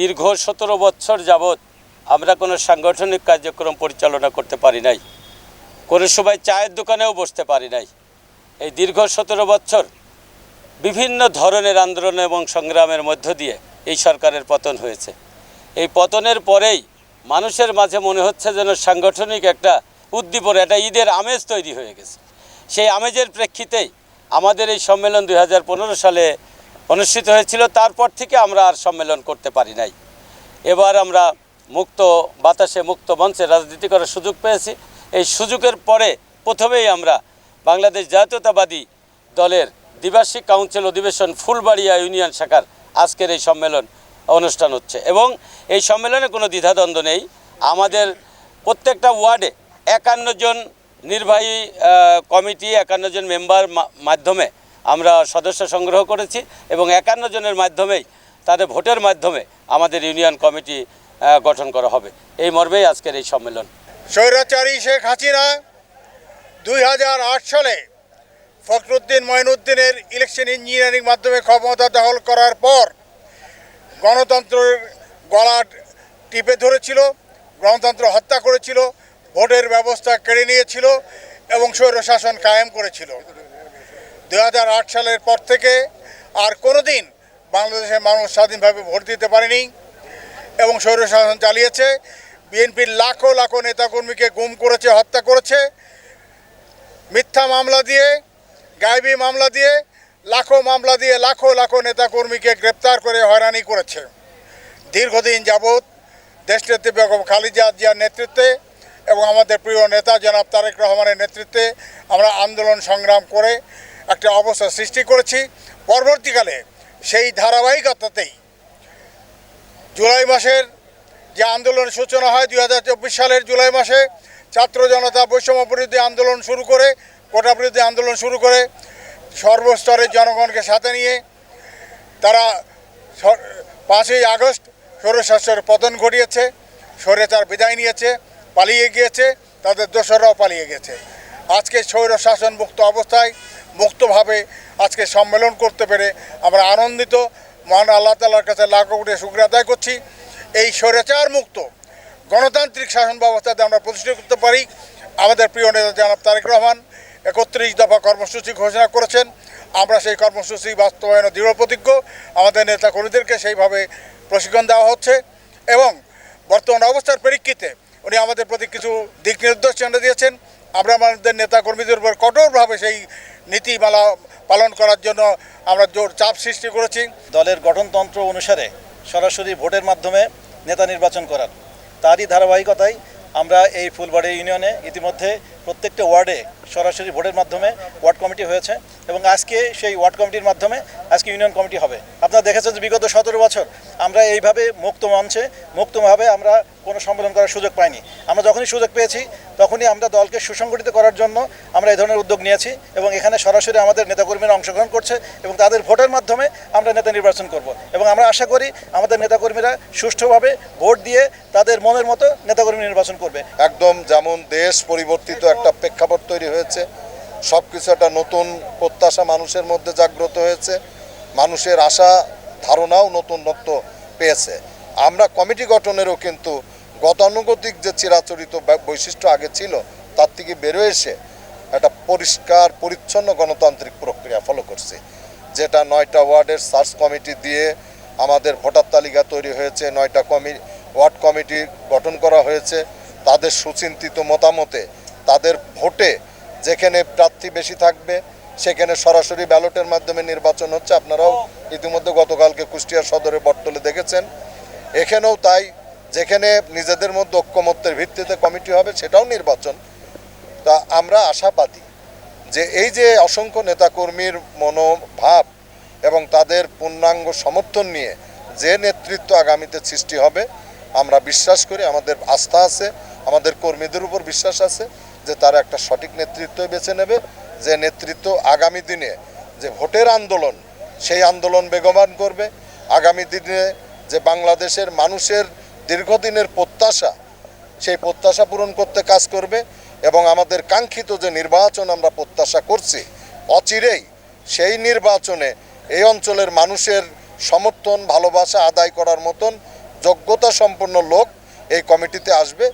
দীর্ঘ সতেরো বছর যাবৎ আমরা কোনো সাংগঠনিক কার্যক্রম পরিচালনা করতে পারি নাই। কোনো সময় চায়ের দোকানেও বসতে পারি নাই। এই দীর্ঘ সতেরো বছর বিভিন্ন ধরনের আন্দোলন এবং সংগ্রামের মধ্য দিয়ে এই সরকারের পতন হয়েছে। এই পতনের পরেই মানুষের মাঝে মনে হচ্ছে যেন সাংগঠনিক একটা উদ্দীপন, একটা ঈদের আমেজ তৈরি হয়ে গেছে। সেই আমেজের প্রেক্ষিতেই আমাদের এই সম্মেলন দুই হাজার পনেরো সালে অনুষ্ঠিত হয়েছিল, তারপর থেকে আমরা আর সম্মেলন করতে পারি নাই। এবার আমরা মুক্ত বাতাসে মুক্ত মঞ্চে রাজনীতি করার সুযোগ পেয়েছি। এই সুযোগের পরে প্রথমেই আমরা বাংলাদেশ জাতীয়তাবাদী দলের দ্বিবার্ষিক কাউন্সিল অধিবেশন ফুলবাড়িয়া ইউনিয়ন শাখার আজকের এই সম্মেলন অনুষ্ঠান হচ্ছে। এবং এই সম্মেলনে কোনো দ্বিধাদ্বন্দ্ব নেই। আমাদের প্রত্যেকটা ওয়ার্ডে একান্ন জন নির্বাহী কমিটি, একান্ন জন মেম্বার মাধ্যমে আমরা সদস্য সংগ্রহ করেছি এবং একান্ন জনের মাধ্যমেই, তাদের ভোটের মাধ্যমে আমাদের ইউনিয়ন কমিটি গঠন করা হবে। এই মর্মেই আজকের এই সম্মেলন। স্বৈরাচারী শেখ হাসিনা দুই হাজার আট সালে ফখরুদ্দিন মঈনুদ্দিনের ইলেকশন ইঞ্জিনিয়ারিং মাধ্যমে ক্ষমতা দখল করার পর গণতন্ত্রের গলা টিপে ধরেছিল, গণতন্ত্র হত্যা করেছিল, ভোটের ব্যবস্থা কেড়ে নিয়েছিল এবং স্বৈরশাসন কায়েম করেছিল। দুই হাজার আট সালের পর থেকে আর কোনো দিন বাংলাদেশের মানুষ স্বাধীনভাবে ভোট দিতে পারেনি এবং স্বৈরশাসন চালিয়েছে। বিএনপির লাখো লাখো নেতাকর্মীকে গুম করেছে, হত্যা করেছে। মিথ্যা মামলা দিয়ে, গায়েবী মামলা দিয়ে, লাখো মামলা দিয়ে লাখো লাখো নেতাকর্মীকে গ্রেপ্তার করে হয়রানি করেছে। দীর্ঘদিন যাবৎ দেশনেত্রী বেগম খালিজা জিয়ার নেতৃত্বে এবং আমাদের প্রিয় নেতা জনাব তারেক রহমানের নেতৃত্বে আমরা আন্দোলন সংগ্রাম করে একটা অবস্থা সৃষ্টি করেছি। পরবর্তীকালে সেই ধারাবাহিকতাতেই জুলাই মাসের যে আন্দোলনের সূচনা হয় দুই হাজার চব্বিশ সালের জুলাই মাসে, ছাত্র জনতা বৈষম্য বিরোধী আন্দোলন শুরু করে, কোটা বিরোধী আন্দোলন শুরু করে, সর্বস্তরের জনগণকে সাথে নিয়ে তারা পাঁচই আগস্ট স্বৈরশাসনের পতন ঘটিয়েছে স্বৈরাচার বিদায় নিয়েছে, পালিয়ে গিয়েছে, তাদের দোসররাও পালিয়ে গেছে। আজকে স্বৈর শাসন মুক্ত অবস্থায় মুক্তভাবে আজকে সম্মেলন করতে পেরে আমরা আনন্দিত। মহান আল্লাহ তালার কাছে লাখ কোটি শুক্রিয়া আদায় করছি। এই স্বৈরাচার মুক্ত গণতান্ত্রিক শাসন ব্যবস্থাতে আমরা প্রতিষ্ঠা করতে পারি। আমাদের প্রিয় নেতা জনাব তারেক রহমান একত্রিশ দফা কর্মসূচি ঘোষণা করেছেন। আমরা সেই কর্মসূচি বাস্তবায়নে দৃঢ় প্রতিজ্ঞ। আমাদের নেতা কর্মীদেরকে সেইভাবে প্রশিক্ষণ দেওয়া হচ্ছে এবং বর্তমান অবস্থার পরিপ্রেক্ষিতে উনি আমাদের প্রতি কিছু দিক নির্দেশ নির্দেশনা দিয়েছেন। আমরা আমাদের নেতা কর্মীদের উপর কঠোরভাবে সেই নীতিমালা পালন করার জন্য আমরা জোর চাপ সৃষ্টি করেছি। দলের গঠনতন্ত্র অনুসারে সরাসরি ভোটের মাধ্যমে নেতা নির্বাচন করার। তারই ধারাবাহিকতায় আমরা এই ফুলবাড়ি ইউনিয়নে ইতিমধ্যে প্রত্যেকটা ওয়ার্ডে সরাসরি ভোটের মাধ্যমে ওয়ার্ড কমিটি হয়েছে এবং আজকে সেই ওয়ার্ড কমিটির মাধ্যমে আজকে ইউনিয়ন কমিটি হবে। আপনারা দেখেছেন যে বিগত সতেরো বছর আমরা এইভাবে মুক্ত মঞ্চে, মুক্তভাবে আমরা কোনো সম্মেলন করার সুযোগ পাইনি। আমরা যখনই সুযোগ পেয়েছি, তখনই আমরা দলকে সুসংগঠিত করার জন্য আমরা এই ধরনের উদ্যোগ নিয়েছি এবং এখানে সরাসরি আমাদের নেতাকর্মীরা অংশগ্রহণ করছে এবং তাদের ভোটের মাধ্যমে আমরা নেতা নির্বাচন করব। এবং আমরা আশা করি আমাদের নেতাকর্মীরা সুষ্ঠুভাবে ভোট দিয়ে তাদের মনের মতো নেতাকর্মী নির্বাচন করবে। একদম যেমন দেশ পরিবর্তিত একটা প্রেক্ষাপট তৈরি হয়েছে সব কিছু একটা নতুন প্রত্যাশা মানুষের মধ্যে জাগ্রত হয়েছে। মানুষের আশা, ধারণাও নতুনত্ব পেয়েছে। আমরা কমিটি গঠনেরও কিন্তু গতানুগতিক যে চিরাচরিত বৈশিষ্ট্য আগে ছিল, তার থেকে বেরো এসে একটা পরিষ্কার, পরিচ্ছন্ন গণতান্ত্রিক প্রক্রিয়া ফলো করছে। যেটা নয়টা ওয়ার্ডের সার্চ কমিটি দিয়ে আমাদের ভোটার তালিকা তৈরি হয়েছে, নয়টা কমি, ওয়ার্ড কমিটি গঠন করা হয়েছে। তাদের সুচিন্তিত মতামতে, তাদের ভোটে যেখানে প্রার্থী বেশি থাকবে, সেখানে সরাসরি ব্যালটের মাধ্যমে নির্বাচন হচ্ছে। আপনারাও ইতিমধ্যে গতকালকে কুষ্টিয়া সদরে বটতলে দেখেছেন। এখানেও তাই, যেখানে নিজেদের মধ্যে ঐক্যমত্যের ভিত্তিতে কমিটি হবে, সেটাও নির্বাচন। তা আমরা আশাবাদী যে এই যে অসংখ্য নেতাকর্মীর মনোভাব এবং তাদের পূর্ণাঙ্গ সমর্থন নিয়ে যে নেতৃত্ব আগামীতে সৃষ্টি হবে, আমরা বিশ্বাস করি, আমাদের আস্থা আছে, আমাদের কর্মীদের উপর বিশ্বাস আছে। যে তারা একটা সঠিক নেতৃত্ব বেছে নেবে, যে নেতৃত্ব আগামী দিনে যে ভোটের আন্দোলন, সেই আন্দোলন বেগবান করবে। আগামী দিনে যে বাংলাদেশের মানুষের দীর্ঘদিনের প্রত্যাশা, সেই প্রত্যাশা পূরণ করতে কাজ করবে এবং আমাদের কাঙ্ক্ষিত যে নির্বাচন আমরা প্রত্যাশা করছি, অচিরেই সেই নির্বাচনে এই অঞ্চলের মানুষের সমর্থন, ভালোবাসা আদায় করার মতন যোগ্যতা সম্পন্ন লোক এই কমিটিতে আসবে।